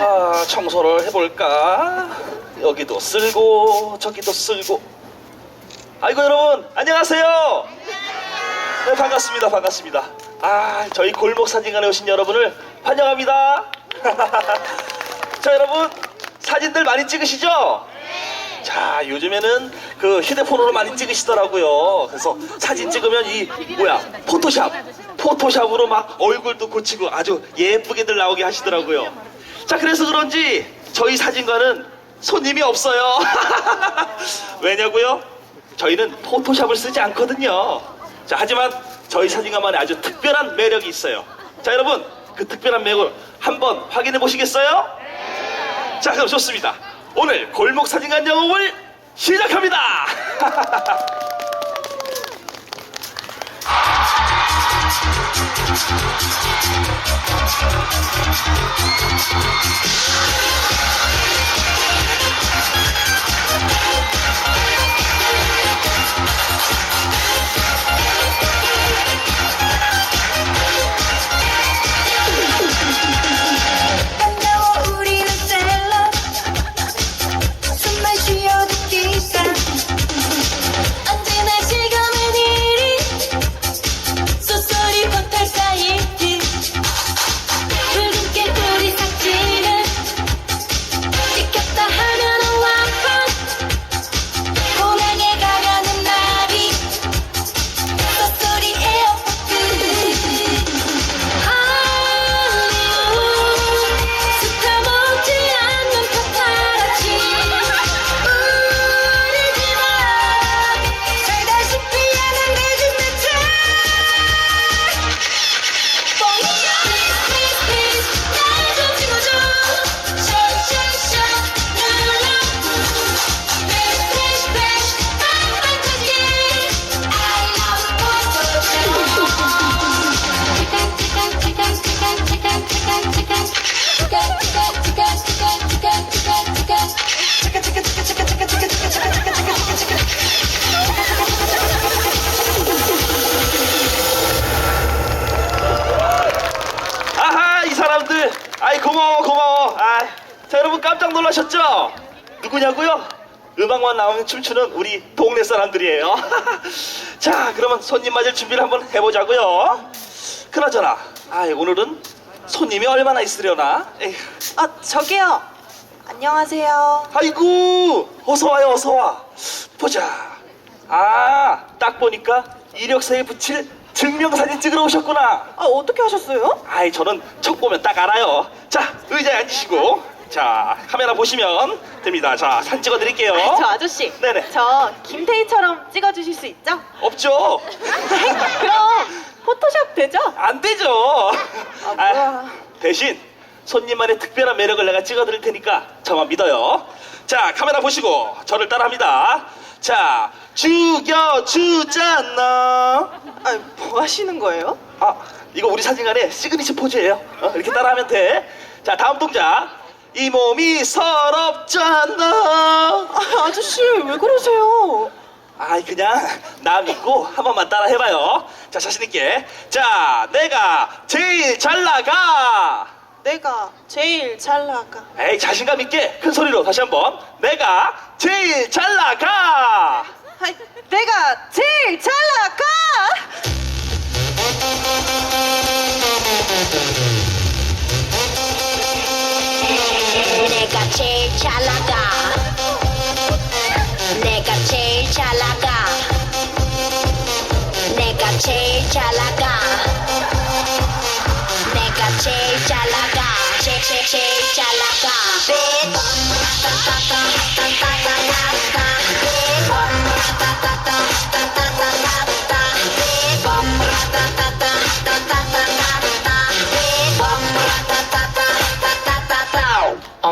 아, 청소를 해볼까? 여기도 쓸고 저기도 쓸고. 아이고 여러분 안녕하세요. 네 반갑습니다 반갑습니다. 아 저희 골목 사진관에 오신 여러분을 환영합니다. 자 여러분 사진들 많이 찍으시죠? 자 요즘에는 그 휴대폰으로 많이 찍으시더라고요. 그래서 사진 찍으면 이 뭐야 포토샵 포토샵으로 막 얼굴도 고치고 아주 예쁘게들 나오게 하시더라고요. 자 그래서 그런지 저희 사진관은 손님이 없어요. 왜냐고요? 저희는 포토샵을 쓰지 않거든요. 자 하지만 저희 사진관만에 아주 특별한 매력이 있어요. 자 여러분 그 특별한 매력을 한번 확인해 보시겠어요? 자 그럼 좋습니다. 오늘 골목 사진관 영업을 시작합니다. ピストピストピストピストピストピストピストピストピストピスト 누구냐고요? 음악만 나오면 춤추는 우리 동네 사람들이에요 자 그러면 손님 맞을 준비를 한번 해보자고요 그나저나 아 오늘은 손님이 얼마나 있으려나 에휴, 아, 저기요. 안녕하세요. 아이고 어서 와요 어서 와 보자 아 딱 보니까 이력서에 붙일 증명사진 찍으러 오셨구나 아, 어떻게 하셨어요? 아이 저는 척 보면 딱 알아요. 자 의자에 앉으시고 자 카메라 보시면 됩니다. 자 사진 찍어 드릴게요. 저 아저씨. 네네. 저 김태희처럼 찍어주실 수 있죠? 없죠? 그럼 포토샵 되죠? 안 되죠. 아, 뭐야. 대신 손님만의 특별한 매력을 내가 찍어 드릴 테니까 저만 믿어요. 자 카메라 보시고 저를 따라합니다. 자 죽여 주잖아. 아, 뭐 하시는 거예요? 아 이거 우리 사진관의 시그니처 포즈예요. 어, 이렇게 따라하면 돼. 자 다음 동작. 이 몸이 서럽잖아. 아, 아저씨, 왜 그러세요? 아이 그냥 나 믿고 한 번만 따라 해봐요. 자 자신 있게. 자 내가 제일 잘 나가. 내가 제일 잘 나가. 에이 자신감 있게 큰 소리로 다시 한번. 내가 제일 잘 나가. 아, 내가 제일 잘 나가! 내가 제일 잘 나가 내가 제일 잘 나가 내가 제일 잘 나가 내가 제일 잘 나가 제일 제일 제일 잘 나가 Oh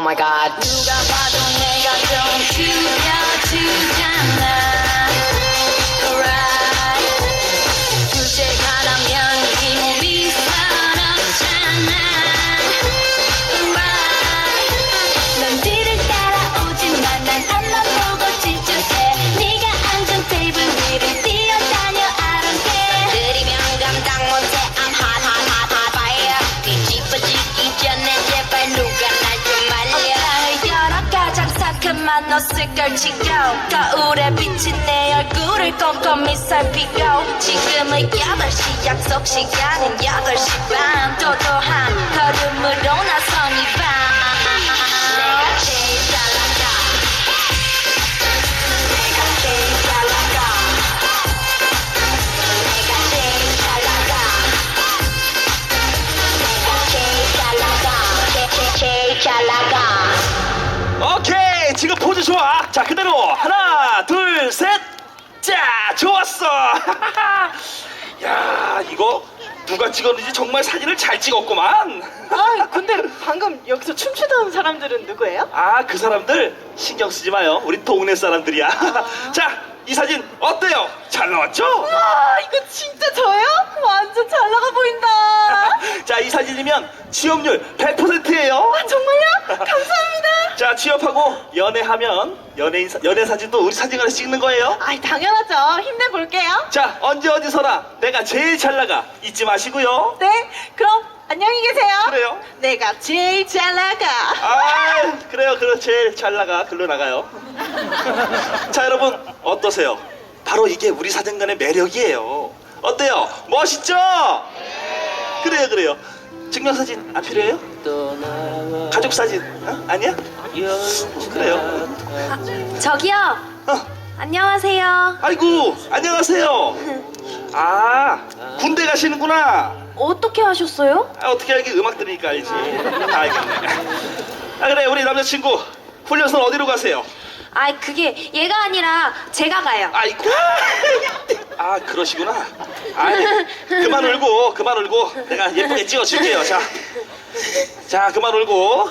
my god. 너 스컬치고 거울에 비친 내 얼굴을 꼼꼼히 살피고 지금은 8시 약속 시간은 8시 반. 도도한 걸음으로 나선 이밤 그대로 하나 둘 셋 자 좋았어. 야 이거 누가 찍었는지 정말 사진을 잘 찍었구만. 아 근데 방금 여기서 춤추던 사람들은 누구예요? 아 그 사람들 신경 쓰지 마요. 우리 동네 사람들이야. 자 이 사진 어때요? 잘 나왔죠? 와 이거 진짜 저요? 완전 잘 나가 보인다. 자 이 사진이면 취업률 100%예요. 아 정말요? 감사합니다 자 취업하고 연애하면 연예인 사- 연애 사진도 우리 사진관에 찍는 거예요? 아이 당연하죠. 힘내볼게요. 자 언제 어디서나 내가 제일 잘 나가. 잊지 마시고요. 네? 그럼 안녕히 계세요. 그래요? 내가 제일 잘 나가. 아 그래요. 그래 제일 잘 나가. 글로 나가요. 자 여러분 어떠세요? 바로 이게 우리 사진관의 매력이에요. 어때요? 멋있죠? 그래요 그래요. 증명사진 안 필요해요? 가족 사진 어? 아니야 그래요? 저기요. 어. 안녕하세요. 아이고 안녕하세요. 아 군대 가시는구나. 어떻게 하셨어요? 아, 어떻게 알기 음악 들으니까 알지. 다 알겠네. 아 그래 우리 남자친구 훈련소 어디로 가세요? 아 그게 얘가 아니라 제가 가요. 아이고 아 그러시구나. 아 그만 울고 그만 울고. 내가 예쁘게 찍어줄게요. 자, 자 그만 울고.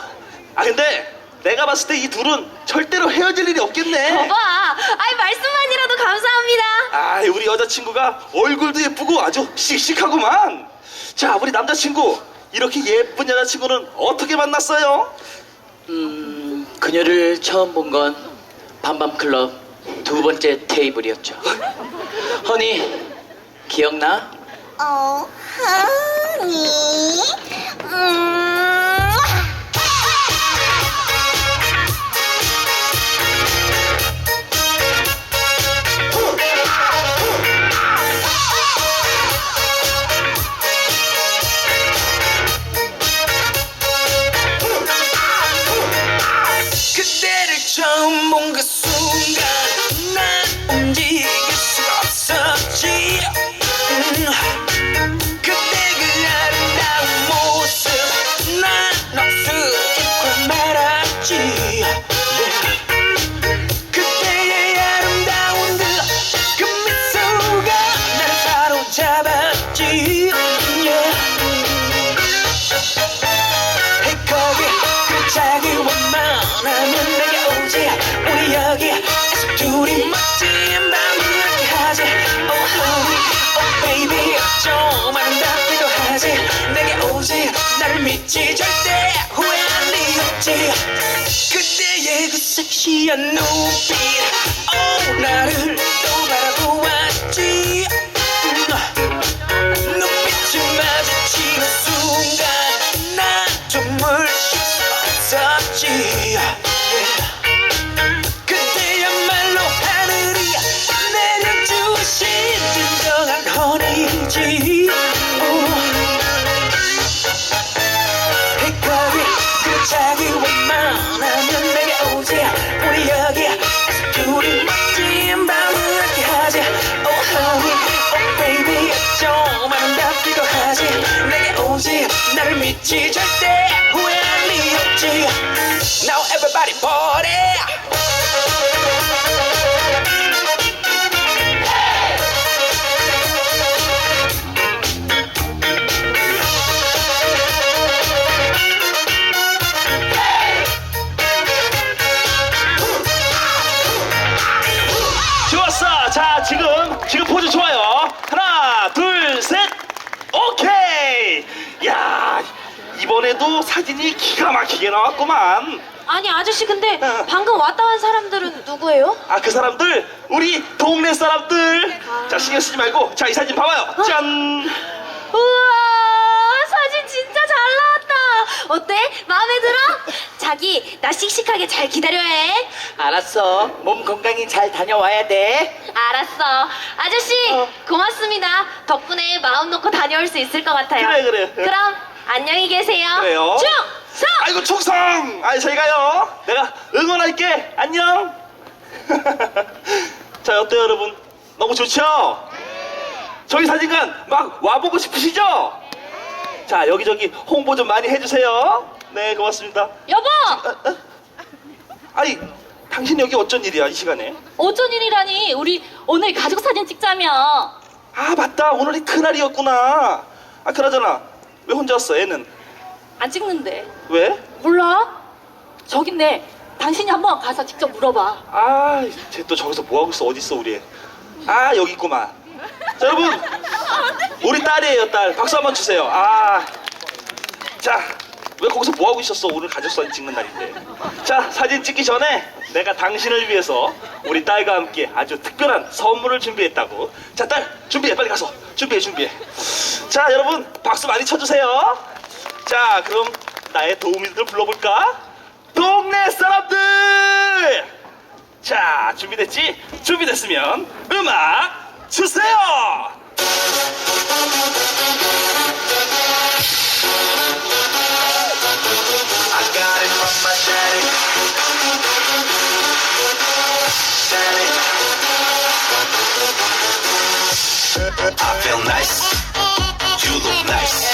아 근데 내가 봤을 때 이 둘은 절대로 헤어질 일이 없겠네 봐봐 아이 말씀만이라도 감사합니다 아 우리 여자친구가 얼굴도 예쁘고 아주 씩씩하구만 자 우리 남자친구 이렇게 예쁜 여자친구는 어떻게 만났어요? 음, 그녀를 처음 본 건 밤밤 클럽 두 번째 테이블이었죠. 허니, 기억나? 어 리 없지 그때의 그 섹시한 눈빛. Oh 나를 party 좋았어. 자 지금 지금 포즈 좋아요. 하나 둘 셋. 오케이. 야 이번에도 사진이 기가 막히게 나왔구만 아니 아저씨 근데 어. 방금 왔다 간 사람들은 누구예요? 아 그 사람들 우리 동네 사람들 자 신경 쓰지 말고 자 이 사진 봐봐요 짠 우와 사진 진짜 잘 나왔다 어때? 마음에 들어? 자 자기 나 씩씩하게 잘 기다려야 해. 알았어. 몸 건강히 잘 다녀와야 돼. 알았어. 아저씨 고맙습니다. 덕분에 마음 놓고 다녀올 수 있을 것 같아요. 그래, 그래. 그럼 안녕히 계세요. 그래요. 충성. 아이고 충성! 아이 저희 가요. 내가 응원할게. 안녕. 자 어때요 여러분? 너무 좋죠? 저희 사진관 막 와보고 싶으시죠? 자 여기저기 홍보 좀 많이 해주세요. 네 고맙습니다. 여보! 아니 당신 여기 어쩐 일이야 이 시간에? 어쩐 일이라니? 우리 오늘 가족 사진 찍자며. 아 맞다 오늘이 그날이었구나. 아 그나저나 왜 혼자 왔어 애는? 안 찍는데. 왜? 몰라? 저기 있네. 당신이 한번 가서 직접 물어봐. 아, 쟤 또 저기서 뭐 하고 있어? 어디 있어 우리? 애? 아, 여기 있구만. 자, 여러분, 우리 딸이에요, 딸. 박수 한번 주세요. 아, 자, 왜 거기서 뭐 하고 있었어? 오늘 가족 사진 찍는 날인데. 자, 사진 찍기 전에 내가 당신을 위해서 우리 딸과 함께 아주 특별한 선물을 준비했다고. 자, 딸, 준비해, 빨리 가서 준비해, 준비해. 자, 여러분, 박수 많이 쳐주세요. 자, 그럼 나의 도우미들 불러볼까? 동네 사람들! 자, 준비됐지? 준비됐으면 음악 주세요! I got it from my daddy. Daddy. I feel nice. You look nice.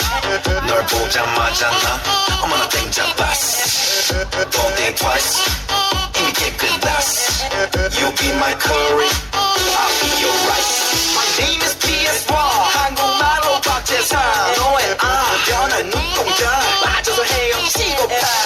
널 보자마자 나 어머나 땡잡았어. Don't think twice. 이미 깨끗났어. You be my curry. I'll be your rice. My name is PS1. 한국말로 박재상. 너의 아 변한 눈동자. 높아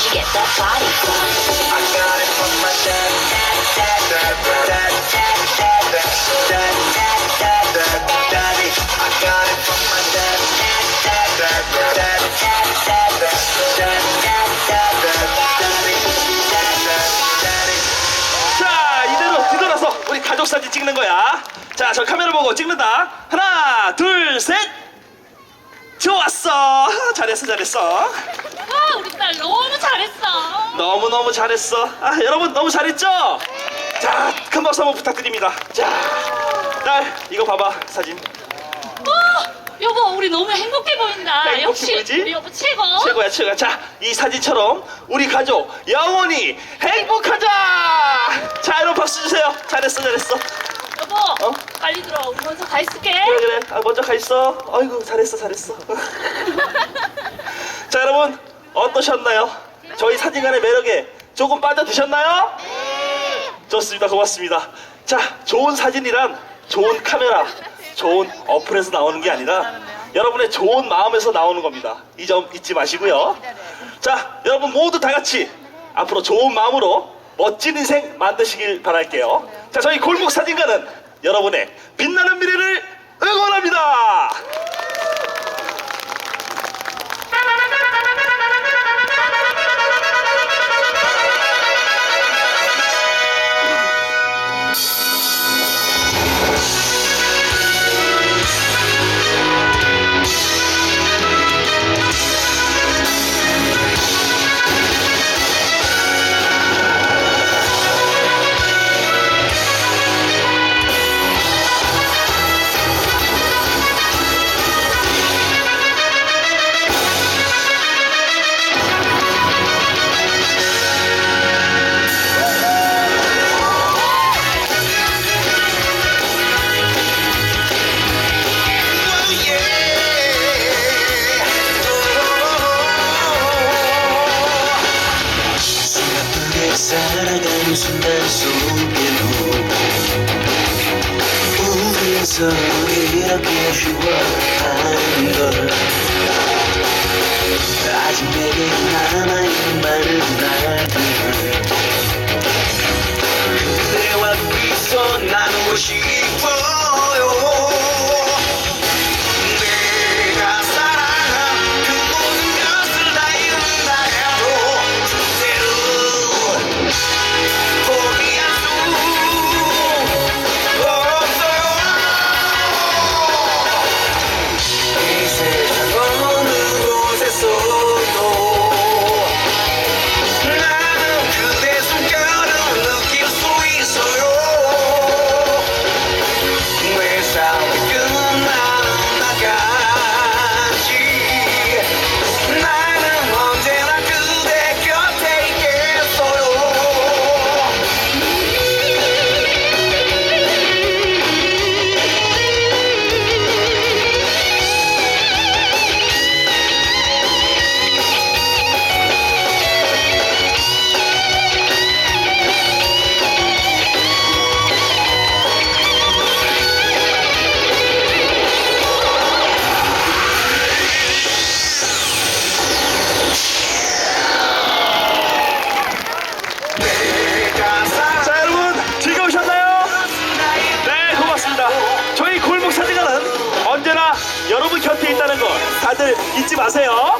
you get that body from? I got it from my daddy. Dad, dad, dad, dad, dad, dad, dad, dad, dad, daddy. I got it from my daddy. Dad, dad, dad, dad, dad, dad, dad, dad, dad, daddy. Dad, dad, daddy. 자, 이대로 뒤돌아서 우리 가족 사진 찍는 거야. 자, 저 카메라 보고 찍는다. 하나, 둘, 셋. 좋았어. 잘했어, 잘했어. 아, 우리 딸 너무 잘했어. 너무너무 잘했어. 아, 여러분 너무 잘했죠? 자, 큰 박수 한번 부탁드립니다. 자, 딸, 이거 봐봐, 사진. 아, 여보, 우리 너무 행복해 보인다. 행복해 역시 보이지? 우리 여보 최고. 최고야, 최고야. 자, 이 사진처럼 우리 가족 영원히 행복하자! 자, 여러분 박수 주세요. 잘했어, 잘했어. 여보, 어? 빨리 들어. 우리 먼저 가 있을게. 그래, 그래. 아, 먼저 가 있어. 아이고, 잘했어, 잘했어. 자, 여러분, 어떠셨나요? 저희 사진관의 매력에 조금 빠져드셨나요? 좋습니다. 고맙습니다. 자, 좋은 사진이란 좋은 카메라, 좋은 어플에서 나오는 게 아니라 여러분의 좋은 마음에서 나오는 겁니다. 이 점 잊지 마시고요. 자, 여러분 모두 다 같이 앞으로 좋은 마음으로 멋진 인생 만드시길 바랄게요. 자, 저희 골목 사진관은 여러분의 빛나는 미래를 응원합니다. you were 아직 내게 남아있는 많은 날들 그대와 비서 나누고 싶 잊지 마세요.